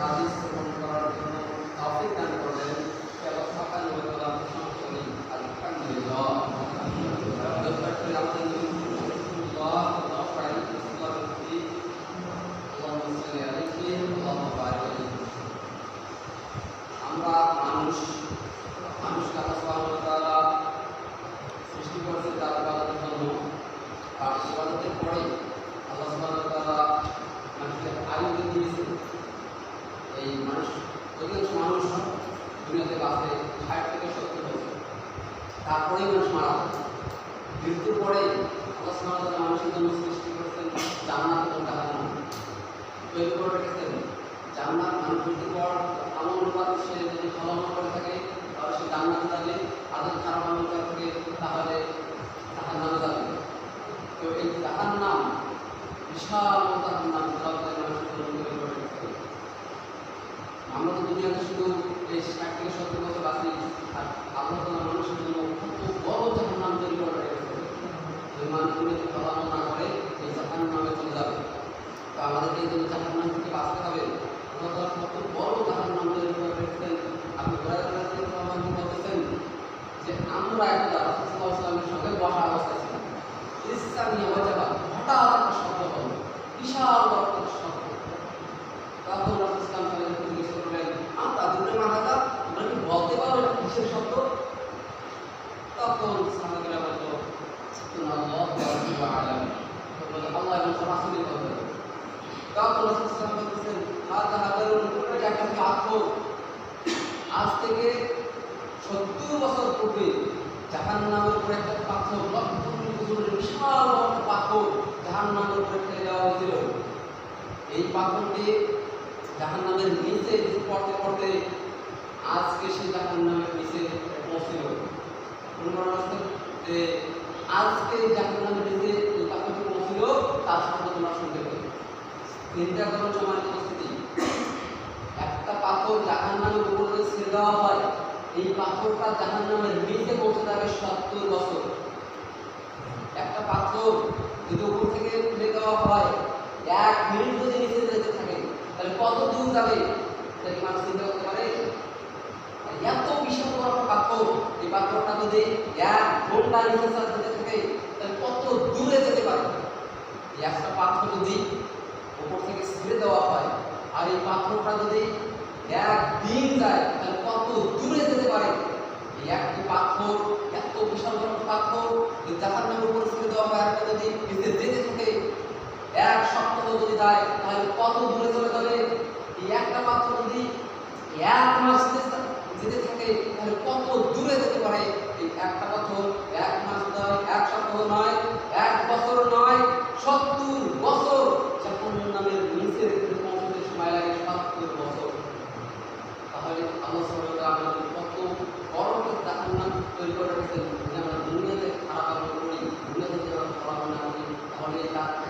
Aziz মানুষ মারা যায় মৃত্যুর পরে মানুষের জন্য সৃষ্টি করেছেন জান্নাত এবং জাহান্নাম। তৈরি পর আমল অনুপাত সে যদি ভালো করে থাকে, তাহলে সে জান্নাতে যাবে। আর খারাপ আমল করে থাকে, তাহলে জাহান্নামে যাবে। তো এই জাহান্নাম বিশাল জাহান্নাম তৈরি করে আমরা তো দুনিয়াতে শুধু এই ষাট থেকে সত্তর বছর বাঁচি, আর আল্লাহ তাআলা মানুষের জন্য কত বড় জাহান্নাম তৈরি করে রেখেছে যে মানুষ দুনিয়াতে ভালো আমল না করে এই জাহান্নামে চলে যাবে তো আমাদেরকে এই জন্য জাহান্নাম থেকে বাঁচতে হবে আল্লাহ তাআলা কত বড় জাহান্নাম তৈরি করে রেখেছেন আপনি ঘোরায় ঘোরায় থেকে আমার বলতেছেন যে আমরা একটা রাসূলুল্লাহ সাল্লামের সঙ্গে বসা অবস্থায় ছিলাম ইসলামী ওয়াজাবা হঠাৎ একটা শব্দ হলো বিশাল বড় একটা শব্দ তখন রাসূল ইসলাম সাল্লাল্লাহু জিজ্ঞেস করলেন আমরা দূরে মাথাটা তোমরা কি বলতে পারো এটা কিসের শব্দ তখন সাহাবারা বলল তোমরা আল্লাহ ওয়া আলাম বলে আল্লাহ এবং রাসূলের কথা তখন রাসূল ইসলাম বলতেছেন হাদা হাদারুন এটা একটা পাথর এই পাথরটি জাহান নিচে পড়তে পড়তে আজকে সে জাহান নামের নিচে পৌঁছিল অনুমান আজকে জাহান নিচে এই পাথরটি পৌঁছিল তার পেলে চিন্তা করো সমাজ উপস্থিতি একটা পাথর জাহান নামের উপরে ছেড়ে দেওয়া হয়। এই পাথরটা জাহান নামের নিচে পৌঁছে যাবে সত্তর বছর। একটা পাথর যদি উপর থেকে ফেলে দেওয়া হয়, এক মিনিট যদি নিচে যেতে থাকে, তাহলে কত দূর যাবে? এটা কি মানুষ চিন্তা করতে পারে? এত বিশাল একটা পাথর, এই পাথরটা যদি এক ঘণ্টা নিচে যেতে থাকে তাহলে কত দূরে যেতে পারে এই একটা পাথর যদি উপর থেকে ছেড়ে দেওয়া হয় আর এই পাথরটা যদি এক দিন যায় তাহলে কত দূরে যেতে পারে এই একটি পাথর এত বিশাল বড় একটা পাথর এই জাহান নামের উপর ছেড়ে দেওয়া হয় একটা যদি নিচে যেতে থাকে এক সপ্তাহ যদি যায়, তাহলে কত দূরে চলে যাবে? এই একটা পাথর যদি এক মাস যেতে থাকে, তাহলে কত দূরে যেতে পারে? এই একটা পাথর এক মাস নয়, এক সপ্তাহ নয়, এক বছর নয়, সত্তর বছর। যখন নামের নিচে পৌঁছতে সময় লাগে সত্তর বছর। তাহলে আল্লাহ আমাদের কত বড় জাহান্নাম তৈরি করে রেখেছেন। আমরা দুনিয়াতে খারাপ করি, দুনিয়াতে খারাপ না করি, তাহলে তার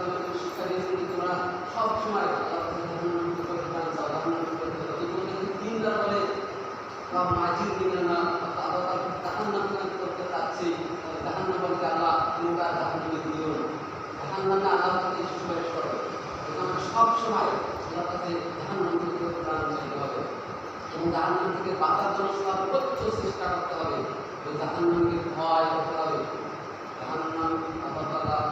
আমাদেরকে শিক্ষা দিয়েছেন যে তোমরা সবসময় সবসময় আল্লাহ কাছে জাহান্নাম থেকে প্রাণ চাইতে হবে এবং জাহান্নাম বাঁচার জন্য সর্বোচ্চ চেষ্টা করতে হবে ওই জাহান্নামকে ভয় করতে হবে জাহান্নাম আল্লাহ